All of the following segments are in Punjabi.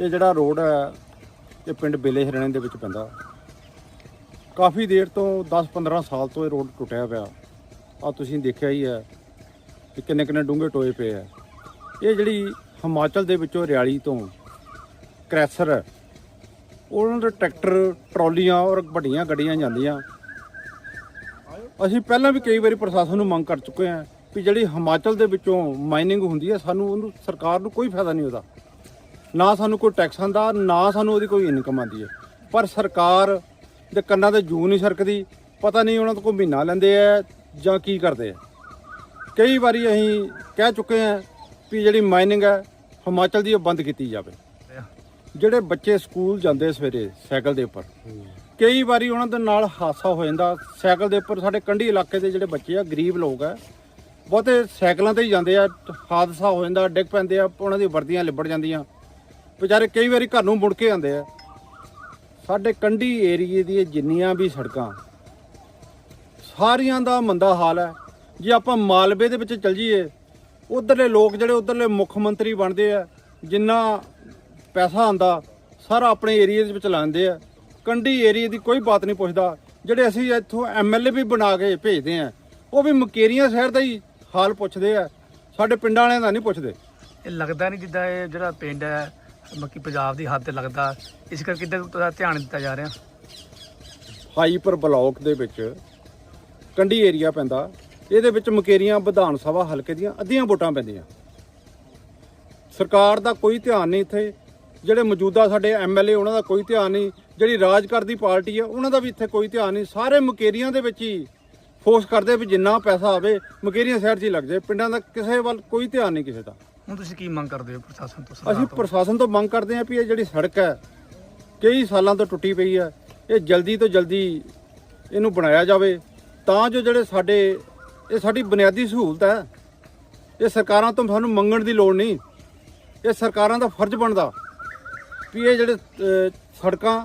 ਇਹ ਜਿਹੜਾ ਰੋਡ ਹੈ, ਇਹ ਪਿੰਡ ਬੇਲੇ ਹਰਿਆਣੇ ਦੇ ਵਿੱਚ ਪੈਂਦਾ। ਕਾਫੀ ਦੇਰ ਤੋਂ 10-15 ਸਾਲ ਤੋਂ ਇਹ ਰੋਡ ਟੁੱਟਿਆ ਪਿਆ। ਆ ਤੁਸੀਂ ਦੇਖਿਆ ਹੀ ਹੈ ਕਿ ਕਿੰਨੇ ਕਿੰਨੇ ਡੂੰਘੇ ਟੋਏ ਪਏ ਆ ਇਹ ਜਿਹੜੀ ਹਿਮਾਚਲ ਦੇ ਵਿੱਚੋਂ ਰਿਆਲੀ ਤੋਂ ਕ੍ਰੈਸਰ ਹੈ, ਉਹਨਾਂ ਦੇ ਟਰੈਕਟਰ, ਟਰਾਲੀਆਂ ਔਰ ਵੱਡੀਆਂ ਗੱਡੀਆਂ ਜਾਂਦੀਆਂ। ਅਸੀਂ ਪਹਿਲਾਂ ਵੀ ਕਈ ਵਾਰੀ ਪ੍ਰਸ਼ਾਸਨ ਨੂੰ ਮੰਗ ਕਰ ਚੁੱਕੇ ਹਾਂ ਕਿ ਜਿਹੜੀ ਹਿਮਾਚਲ ਦੇ ਵਿੱਚੋਂ ਮਾਈਨਿੰਗ ਹੁੰਦੀ ਹੈ, ਸਾਨੂੰ ਉਹਨੂੰ ਸਰਕਾਰ ਨੂੰ ਕੋਈ ਫਾਇਦਾ ਨਹੀਂ ਉਹਦਾ। ਨਾ ਸਾਨੂੰ ਕੋਈ ਟੈਕਸ ਆਉਂਦਾ, ਨਾ ਸਾਨੂੰ ਉਹਦੀ ਕੋਈ ਇਨਕਮ ਆਉਂਦੀ ਹੈ। ਪਰ ਸਰਕਾਰ ਦੇ ਕੰਨਾਂ ਤੇ ਜੂ ਨਹੀਂ ਸਰਕਦੀ, ਪਤਾ ਨਹੀਂ ਉਹਨਾਂ ਤੋਂ ਕੋਈ ਮਹੀਨਾ ਲੈਂਦੇ ਆ ਜਾਂ ਕੀ ਕਰਦੇ ਆ। ਕਈ ਵਾਰੀ ਅਸੀਂ ਕਹਿ ਚੁੱਕੇ ਹਾਂ ਵੀ ਜਿਹੜੀ ਮਾਈਨਿੰਗ ਹੈ, ਹਿਮਾਚਲ ਦੀ ਉਹ ਬੰਦ ਕੀਤੀ ਜਾਵੇ। ਜਿਹੜੇ ਬੱਚੇ ਸਕੂਲ ਜਾਂਦੇ ਸਵੇਰੇ ਸਾਈਕਲ ਦੇ ਉੱਪਰ, ਕਈ ਵਾਰੀ ਉਹਨਾਂ ਦੇ ਨਾਲ ਹਾਦਸਾ ਹੋ ਜਾਂਦਾ, ਸਾਈਕਲ ਦੇ ਉੱਪਰ ਸਾਡੇ ਕੰਢੀ ਇਲਾਕੇ ਦੇ ਜਿਹੜੇ ਬੱਚੇ ਆ, ਗਰੀਬ ਲੋਕ ਆ, ਬਹੁਤੇ ਸਾਈਕਲਾਂ ਤੇ ਹੀ ਜਾਂਦੇ ਆ, ਹਾਦਸਾ ਹੋ ਜਾਂਦਾ, ਡਿੱਗ ਪੈਂਦੇ ਆ, ਉਹਨਾਂ ਦੀ ਵਰਦੀਆਂ ਲਿਬੜ ਜਾਂਦੀਆਂ। ਵਿਚਾਰੇ ਕਈ ਵਾਰੀ ਘਰ ਨੂੰ ਮੁੜ ਕੇ ਆਉਂਦੇ ਆ। ਸਾਡੇ ਕੰਢੀ ਏਰੀਏ ਦੀ ਜਿੰਨੀਆਂ ਵੀ ਸੜਕਾਂ, ਸਾਰੀਆਂ ਦਾ ਮੰਦਾ ਹਾਲ ਹੈ। ਜੇ ਆਪਾਂ ਮਾਲਵੇ ਦੇ ਵਿੱਚ ਚਲ ਜਾਈਏ, ਉਧਰਲੇ ਲੋਕ ਜਿਹੜੇ ਉਧਰਲੇ ਮੁੱਖ ਮੰਤਰੀ ਬਣਦੇ ਆ, ਜਿੰਨਾ ਪੈਸਾ ਆਂਦਾ ਸਾਰਾ ਆਪਣੇ ਏਰੀਏ ਦੇ ਵਿੱਚ ਲਾਉਂਦੇ ਆ। ਕੰਢੀ ਏਰੀਏ ਦੀ ਕੋਈ ਬਾਤ ਨਹੀਂ ਪੁੱਛਦਾ। ਜਿਹੜੇ ਅਸੀਂ ਇੱਥੋਂ ਐਮਐਲਏ ਵੀ ਬਣਾ ਕੇ ਭੇਜਦੇ ਆ, ਉਹ ਵੀ ਮਕੇਰੀਆਂ ਸ਼ਹਿਰ ਦਾ ਹੀ ਹਾਲ ਪੁੱਛਦੇ ਆ। ਸਾਡੇ ਪਿੰਡਾਂ ਵਾਲਿਆਂ ਦਾ ਨਹੀਂ ਪੁੱਛਦੇ। ਇਹ ਲੱਗਦਾ ਨਹੀਂ ਜਿੱਦਾਂ ਇਹ ਜਿਹੜਾ ਪਿੰਡ ਹੈ ਮੱਕੀ ਪੰਜਾਬ ਦੀ ਹੱਦ ਤੇ ਲੱਗਦਾ। ਇਸ ਕਰਕੇ ਕਿੱਦਾਂ ਉਹਦਾ ਧਿਆਨ ਦਿੱਤਾ ਜਾ ਰਿਹਾ। ਹਾਈਪਰ ਬਲਾਕ ਦੇ ਵਿੱਚ ਕੰਢੀ ਏਰੀਆ ਪੈਂਦਾ। ਇਹਦੇ ਵਿੱਚ ਮਕੇਰੀਆਂ ਵਿਧਾਨ ਸਭਾ ਹਲਕੇ ਦੀਆਂ ਅੱਧੀਆਂ ਵੋਟਾਂ ਪੈਂਦੀਆਂ। ਸਰਕਾਰ ਦਾ ਕੋਈ ਧਿਆਨ ਨਹੀਂ ਇੱਥੇ। ਜਿਹੜੇ ਮੌਜੂਦਾ ਸਾਡੇ ਐਮਐਲਏ ਉਹਨਾਂ ਦਾ ਕੋਈ ਧਿਆਨ ਨਹੀਂ। ਜਿਹੜੀ ਰਾਜ ਕਰਦੀ ਪਾਰਟੀ ਹੈ ਉਹਨਾਂ ਦਾ ਵੀ ਇੱਥੇ ਕੋਈ ਧਿਆਨ ਨਹੀਂ। ਸਾਰੇ ਮਕੇਰੀਆਂ ਦੇ ਵਿੱਚ ਹੀ ਫੋਰਸ ਕਰਦੇ ਵੀ ਜਿੰਨਾ ਪੈਸਾ ਆਵੇ, ਮਕੇਰੀਆਂ ਸ਼ਹਿਰ 'ਚ ਹੀ ਲੱਗ ਜਾਏ। ਪਿੰਡਾਂ ਦਾ ਕਿਸੇ ਵੱਲ ਕੋਈ ਧਿਆਨ ਨਹੀਂ ਕਿਸੇ ਦਾ। ਹੁਣ ਤੁਸੀਂ ਕੀ ਮੰਗ ਕਰਦੇ ਹੋ ਪ੍ਰਸ਼ਾਸਨ ਤੋਂ ਸਰਕਾਰ ਅਸੀਂ ਤੋਂ? ਪ੍ਰਸ਼ਾਸਨ ਤੋਂ ਮੰਗ ਕਰਦੇ ਹਾਂ ਵੀ ਇਹ ਜਿਹੜੀ ਸੜਕ ਹੈ ਕਈ ਸਾਲਾਂ ਤੋਂ ਟੁੱਟੀ ਪਈ ਹੈ ਇਹ ਜਲਦੀ ਤੋਂ ਜਲਦੀ ਇਹਨੂੰ ਬਣਾਇਆ ਜਾਵੇ। ਤਾਂ ਜੋ ਜਿਹੜੇ ਸਾਡੇ ਇਹ ਸਾਡੀ ਬੁਨਿਆਦੀ ਸਹੂਲਤ ਹੈ। ਇਹ ਸਰਕਾਰਾਂ ਤੋਂ ਸਾਨੂੰ ਮੰਗਣ ਦੀ ਲੋੜ ਨਹੀਂ। ਇਹ ਸਰਕਾਰਾਂ ਦਾ ਫਰਜ਼ ਬਣਦਾ ਵੀ ਇਹ ਜਿਹੜੇ ਸੜਕਾਂ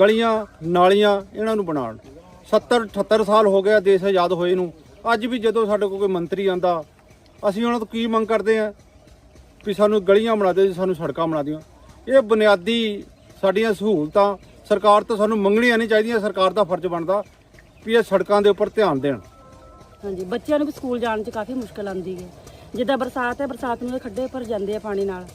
ਗਲੀਆਂ ਨਾਲੀਆਂ ਇਹਨਾਂ ਨੂੰ ਬਣਾਉਣ। 70 78 ਸਾਲ ਹੋ ਗਿਆ ਦੇਸ਼ ਆਜ਼ਾਦ ਹੋਏ ਨੂੰ। ਅੱਜ ਵੀ ਜਦੋਂ ਸਾਡੇ ਕੋਲ ਕੋਈ ਮੰਤਰੀ ਆਂਦਾ ਅਸੀਂ ਉਹਨਾਂ ਤੋਂ ਕੀ ਮੰਗ ਕਰਦੇ ਆ ਵੀ ਸਾਨੂੰ ਗਲੀਆਂ ਬਣਾ ਦਿਓ ਜੀ, ਸਾਨੂੰ ਸੜਕਾਂ ਬਣਾ ਦਿਓ। ਇਹ ਬੁਨਿਆਦੀ ਸਾਡੀਆਂ ਸਹੂਲਤਾਂ, ਸਰਕਾਰ ਤੋਂ ਸਾਨੂੰ ਮੰਗਣੀਆਂ ਨਹੀਂ ਚਾਹੀਦੀਆਂ, ਸਰਕਾਰ ਦਾ ਫਰਜ਼ ਬਣਦਾ ਵੀ ਇਹ ਸੜਕਾਂ ਦੇ ਉੱਪਰ ਧਿਆਨ ਦੇਣ। ਹਾਂਜੀ, ਬੱਚਿਆਂ ਨੂੰ ਵੀ ਸਕੂਲ ਜਾਣ 'ਚ ਕਾਫੀ ਮੁਸ਼ਕਲ ਆਉਂਦੀ ਹੈ। ਜਿੱਦਾਂ ਬਰਸਾਤ ਹੈ, ਬਰਸਾਤ ਨੂੰ ਖੱਡੇ ਉੱਪਰ ਜਾਂਦੇ ਆ ਪਾਣੀ ਨਾਲ।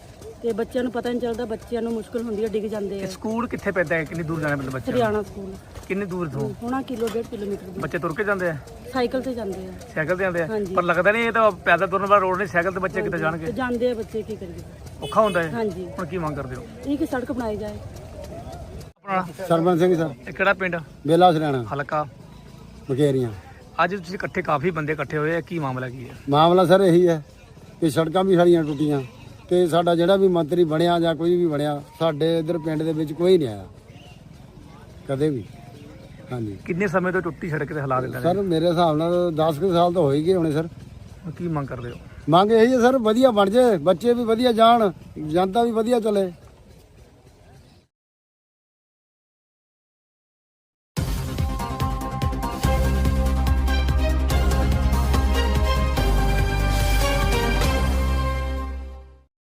ਤੇ ਬੱਚਿਆਂ ਨੂੰ ਪਤਾ ਨਹੀਂ ਚੱਲਦਾ ਬੱਚਿਆਂ ਨੂੰ ਮੁਸ਼ਕਲ ਹੁੰਦੀ ਹੈ ਡਿੱਗ ਜਾਂਦੇ ਆ। ਸਕੂਲ ਕਿੱਥੇ ਪੈਂਦਾ ਹੈ? ਕਿੰਨੀ ਦੂਰ ਜਾਣਾ ਪੈਂਦਾ ਬੱਚੇ ਨੂੰ? ਹਰਿਆਣਾ ਸਕੂਲ। ਕਿੰਨੀ ਦੂਰ ਤੋਂ ਹੋਣਾ ਕਿਲੋ ਡੇਢ ਕਿਲੋਮੀਟਰ ਦੀ ਬੱਚੇ ਤੁਰ ਕੇ ਜਾਂਦੇ ਆ? ਸਾਈਕਲ ਤੇ ਜਾਂਦੇ ਆ। ਸਾਈਕਲ ਤੇ ਆਉਂਦੇ ਆ? ਹਾਂਜੀ। ਪਰ ਲੱਗਦਾ ਨਹੀਂ ਇਹ ਤਾਂ ਪੈਦਲ ਤੁਰਨ ਵਾਲਾ ਰੋਡ ਨਹੀਂ ਸਾਈਕਲ ਤੇ ਬੱਚੇ ਕਿੱਥੇ ਤੇ ਜਾਣਗੇ? ਜਾਂਦੇ ਆ ਬੱਚੇ ਕੀ ਕਰੀਏ? ਔਖਾ ਹੁੰਦਾ ਹੈ ਹਾਂਜੀ। ਹੁਣ ਕੀ ਮੰਗ ਕਰਦੇ ਹੋ? ਇਹ ਕਿ ਸੜਕ ਬਣਾਈ ਜਾਏ। ਆਪਣਾ ਸਰਵਨ ਸਿੰਘ ਸਰ। ਇਹ ਕਿਹੜਾ ਪਿੰਡ? ਬੇਲਾ ਸਰਾਣਾ ਹਲਕਾ। ਮਕੇਰੀਆਂ ਅੱਜ ਤੁਸੀਂ ਇਕੱਠੇ ਕਾਫੀ ਬੰਦੇ ਇਕੱਠੇ ਹੋਏ ਆ ਕੀ ਮਾਮਲਾ ਕੀ ਹੈ? ਮਾਮਲਾ ਸਰ ਇਹੀ ਹੈ ਕਿ ਸੜਕਾਂ ਵੀ ਸਾਡੀਆਂ ਟੁੱਟੀਆਂ। ਤੇ ਸਾਡਾ ਜਿਹੜਾ ਵੀ ਮੰਤਰੀ ਬਣਿਆ ਜਾਂ ਕੋਈ ਵੀ ਬਣਿਆ ਸਾਡੇ ਇਧਰ ਪਿੰਡ ਦੇ ਵਿੱਚ ਕੋਈ ਨਹੀਂ ਆਇਆ। ਕਦੇ ਵੀ। ਹਾਂਜੀ। ਕਿੰਨੇ ਸਮੇਂ ਤੋਂ ਟੁੱਟੀ ਸੜਕ ਦੇ ਹਾਲਾਤ ਇਦਾਂ ਸਰ ਮੇਰੇ ਹਿਸਾਬ ਨਾਲ 10 ਕੁ ਸਾਲ ਤਾਂ ਹੋ ਹੀ ਗਏ ਹੋਣੇ ਸਰ। ਨੇ ਕੀ ਮੰਗ ਕਰਦੇ ਹੋ? ਮੰਗ ਇਹੀ ਹੈ ਸਰ ਵਧੀਆ ਬਣ ਜੇ ਬੱਚੇ ਵੀ ਵਧੀਆ ਜਾਣ ਜਨਤਾ ਵੀ ਵਧੀਆ ਚੱਲੇ।